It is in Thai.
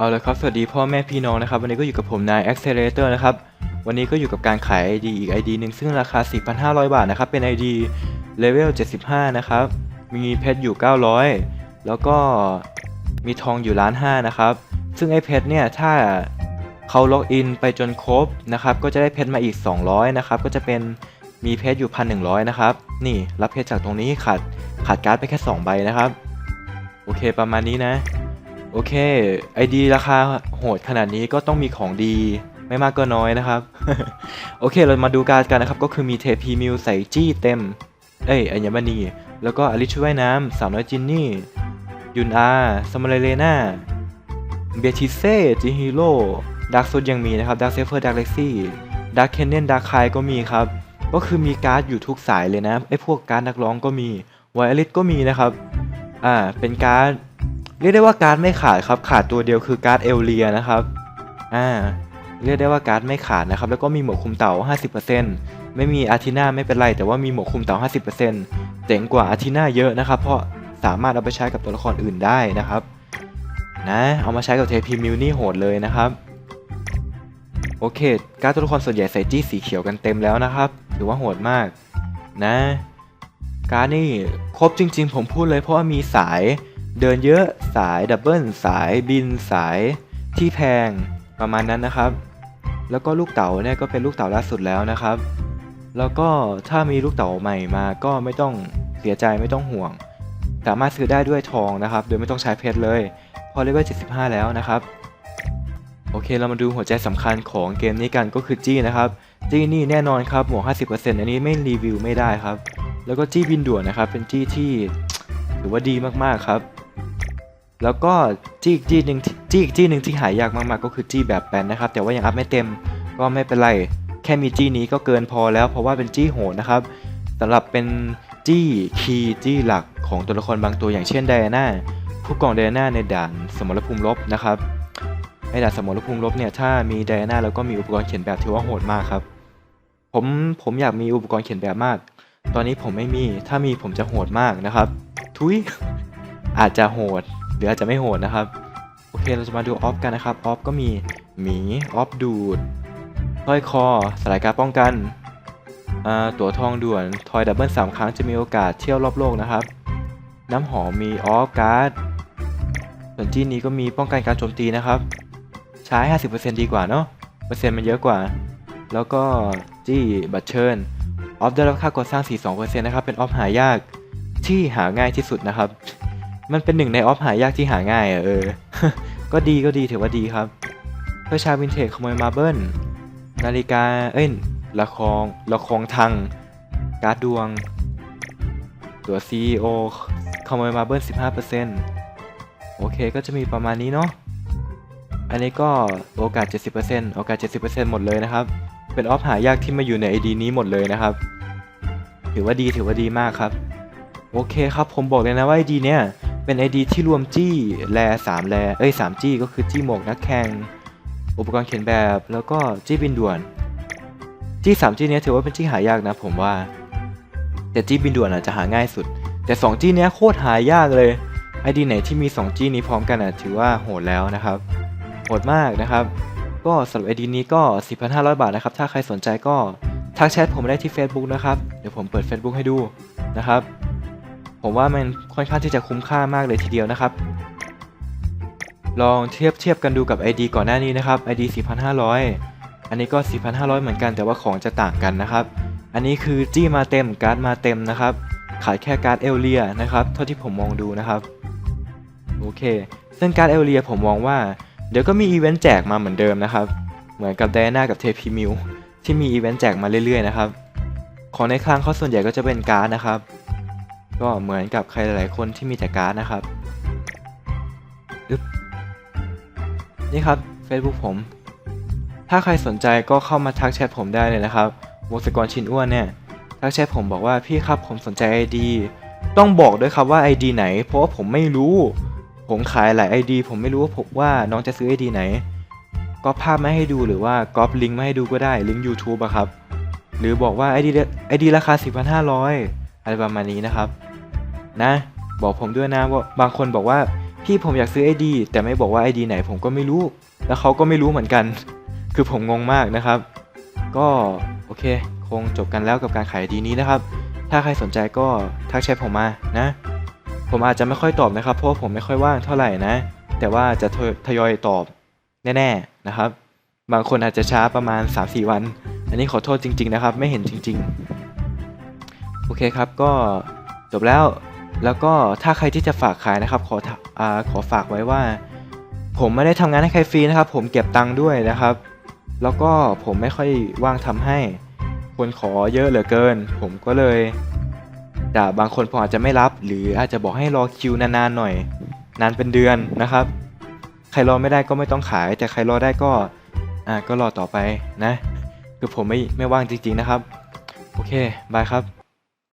เอาละครับ สวัสดีพ่อแม่พี่น้องนะครับ วันนี้ก็อยู่กับผมนาย Accelerator นะครับ วันนี้ก็อยู่กับการขาย ID อีก ID หนึ่งซึ่งราคา 4,500 บาทนะครับ เป็น ID Level 75 นะครับ มีเพชรอยู่ 900 แล้วก็มีทองอยู่ล้านห้านะครับ ซึ่งไอ้เพชรเนี่ย ถ้าเขาล็อกอินไปจนครบนะครับ ก็จะได้เพชรมาอีก 200 นะครับ ก็จะเป็นมีเพชรอยู่ 1,100 นะครับ นี่รับเพชรจากตรงนี้ขาดขาดการ์ดไปแค่ 2 ใบนะครับ โอเคประมาณนี้นะ โอเคไอดีราคาโหดขนาดนี้ก็ต้องมีของดีไม่มากก็น้อยนะครับ โอเคเรามาดูการดกันนะครับ ก็คือมีเทพีมิวใส่จี้เต็ม เอ้ยอัญมณี แล้วก็อลิชว่ายน้ำสาวน้อยจินนี่ ยุนอาสมาเลนาเบทิเซจิฮิโร่ดักซดยังมีนะครับดักเซฟเฟอร์ดักเล็กซี่ดักเคนเนนดักคายก็มีครับ ก็คือมีการ์ดอยู่ทุกสายเลยนะไอพวกการ์ดนักร้องก็มีไวอลิสก็มีนะครับ อ่าเป็นการ์ด เรียกได้ว่าการ์ดไม่ขาดครับขาดตัวเดียวคือการ์ดเอลเลียนะครับอ่าเรียกได้ว่าการ์ดไม่ขาดนะครับแล้วก็มีหมวกคุมเต่า 50%ไม่มีอาร์ทิน่าไม่เป็นไร แต่ว่ามีหมวกคุมเต่า 50%เจ๋งกว่าอาร์ทิน่าเยอะนะครับ เพราะสามารถเอาไปใช้กับตัวละครอื่นได้นะครับนะเอามาใช้กับเทพีมิวนี่โหดเลยนะครับโอเค การ์ดตัวละครส่วนใหญ่ใส่จี้สีเขียวกันเต็มแล้วนะครับถือว่าโหดมากนะ การ์ดนี่ครบจริง ๆ ผมพูดเลยเพราะว่ามีสาย เดินเยอะสายดับเบิลสายบินสายที่แพงประมาณนั้นนะครับ แล้วก็ลูกเต๋าเนี่ยก็เป็นลูกเต๋าล่าสุดแล้วนะครับ แล้วก็ถ้ามีลูกเต๋าใหม่มาก็ไม่ต้องเสียใจไม่ต้องห่วง สามารถซื้อได้ด้วยทองนะครับ โดยไม่ต้องใช้เพชรเลย พอเลเวล75 แล้วนะครับโอเคเรามาดูหัวใจสำคัญของเกมนี้กันก็คือจี้นะครับ จี้นี่แน่นอนครับหมวก 50%อันนี้ไม่รีวิวไม่ได้ครับ แล้วก็จี้บินด่วนนะครับ เป็นจี้ที่ ถือว่าดีมากๆครับ แล้วก็จี้อีกจี้หนึ่งจี้อีกจี้หนึ่งที่หายากมากๆ ก็คือจี้แบบแปนนะครับ แต่ว่ายังอัพไม่เต็มก็ไม่เป็นไร แค่มีจี้นี้ก็เกินพอแล้ว เพราะว่าเป็นจี้โหดนะครับสำหรับเป็นจี้คีย์จี้หลักของตัวละครบางตัวอย่างเช่นไดอาน่าผู้กองไดอาน่าในด่านสมรภูมิรบนะครับในด่านสมรภูมิรบเนี่ยถ้ามีไดอาน่าแล้วก็มีอุปกรณ์เขียนแบบถือว่าโหดมากครับผมผมอยากมีอุปกรณ์เขียนแบบมาก ตอนนี้ผมไม่มี ถ้ามีผมจะโหดมากนะครับ ทุย อาจจะโหด หรืออาจจะไม่โหดนะครับ โอเค เราจะมาดูออฟกันนะครับ ออฟก็มี หมี ออฟดูดสร้อยคอ สลายการป้องกัน ตั๋วทองด่วน ทอยดับเบิลสามครั้งจะมีโอกาสเที่ยวรอบโลกนะครับ น้ำหอมมีออฟการ์ด ส่วนจี้นี้ก็มีป้องกันการโจมตีนะครับ ใช้ 50%ดีกว่าเนาะ เปอร์เซ็นต์มันเยอะกว่า แล้วก็จี้บัตเชิญ ออฟได้รับค่ากดสร้าง 42%นะครับ เป็นออฟหายากที่หาง่ายที่สุดนะครับ มันเป็นหนึ่งในออฟหายากที่หาง่ายอะเออ ก็ดีก็ดีถือว่าดีครับ เพื่อชาวินเทจขโมยมาเบิลนาฬิกา เอ้ยละครละครทังการ์ดดวง ตัว CEO ขโมยมาเบิล15%โอเคก็จะมีประมาณนี้เนาะอันนี้ก็โอกาส 70%โอกาส 70%หมดเลยนะครับ เป็นออฟหายากที่มาอยู่ใน ID นี้หมดเลยนะครับ ถือว่าดีถือว่าดีมากครับ โอเคครับผมบอกเลยนะว่า ID เนี่ยเป็น ID ที่รวมจี้แร3แรเอ้ย3จี้ก็คือจี้หมวกนักแข่ง อุปกรณ์เขียนแบบ แล้วก็จี้บินด่วน จี้3จี้เนี้ยถือว่าเป็นจี้หายากนะผมว่า แต่จี้บินด่วนอาจจะหาง่ายสุด แต่2จี้เนี้ยโคตรหายากเลย ID ไหนที่มี2จี้นี้พร้อมกันอะถือว่าโหดแล้วนะครับ โหดมากนะครับ ก็สำหรับ ID นี้ก็ 4,500 บาทนะครับ ถ้าใครสนใจก็ทักแชทผมได้ที่ Facebook นะครับ เดี๋ยวผมเปิด Facebook ให้ดูนะครับ ผมว่ามันค่อนข้างที่จะคุ้มค่ามากเลยทีเดียวนะครับ ลองเทียบเทียบกันดูกับ ID ก่อนหน้านี้นะครับ ID 4,500 อันนี้ก็ 4,500 เหมือนกันแต่ว่าของจะต่างกันนะครับ อันนี้คือจี้มาเต็มการ์ดมาเต็มนะครับ ขายแค่การ์ดเอลเลียนะครับ เท่าที่ผมมองดูนะครับ โอเค ซึ่งการ์ดเอลเลียผมมองว่า เดี๋ยวก็มีอีเวนต์แจกมาเหมือนเดิมนะครับ เหมือนกับไดอาน่ากับเทพีมิวที่มีอีเวนต์แจกมาเรื่อยๆนะครับ ของในคลังเขาส่วนใหญ่ก็จะเป็นการ์ดนะครับ ก็เหมือนกับใครหลายๆคนที่มีแต่การ์ดนะครับนี่ครับ Facebook ผม ถ้าใครสนใจก็เข้ามาทักแชทผมได้เลยนะครับวงศกรชินอ้วนเนี่ย ทักแชทผมบอกว่าพี่ครับผมสนใจ ID ต้องบอกด้วยครับว่า ID ไหน เพราะว่าผมไม่รู้ ผมขายหลาย ID ผมไม่รู้ว่าผมว่าน้องจะซื้อ ID ไหนก็ภาพมาให้ดูหรือว่าก๊อปลิงก์มาให้ดูก็ได้ลิงก์ YouTube อะครับ หรือบอกว่า ID เด ID ราคา 4,500 อะไรประมาณนี้นะครับ นะ บอกผมด้วยนะว่าบางคนบอกว่าพี่พี่ผมอยากซื้อ ID แต่ไม่บอกว่า ID ไหนผมก็ไม่รู้ แล้วเขาก็ไม่รู้เหมือนกัน คือผมงงมากนะครับ ก็โอเค คงจบกันแล้วกับการขาย ID นี้นะครับ ถ้าใครสนใจก็ทักแชทผมมานะ ผมอาจจะไม่ค่อยตอบนะครับ เพราะผมไม่ค่อยว่างเท่าไหร่นะ แต่ว่าจะทยอยตอบแน่ๆนะครับ บางคนอาจจะช้าประมาณ 3-4 วัน อันนี้ขอโทษจริง ๆ นะครับ ไม่เห็นจริง ๆ โอเคครับก็จบแล้วแล้วก็ถ้าใครที่จะฝากขายนะครับ ขออขอฝากไว้ว่า ผมไม่ได้ทำงานให้ใครฟรีนะครับ ผมเก็บตังค์ด้วยนะครับ แล้วก็ผมไม่ค่อยว่างทำให้ คนขอเยอะเหลือเกิน ผมก็เลย แต่บางคนผมอาจจะไม่รับ หรืออาจจะบอกให้รอคิวนานๆหน่อย นานเป็นเดือนนะครับ ใครรอไม่ได้ก็ไม่ต้องขาย แต่ใครรอได้ก็อ่าก็รอต่อไปนะ คือผมไม่ไม่ว่างจริงๆนะครับ โอเคบายครับ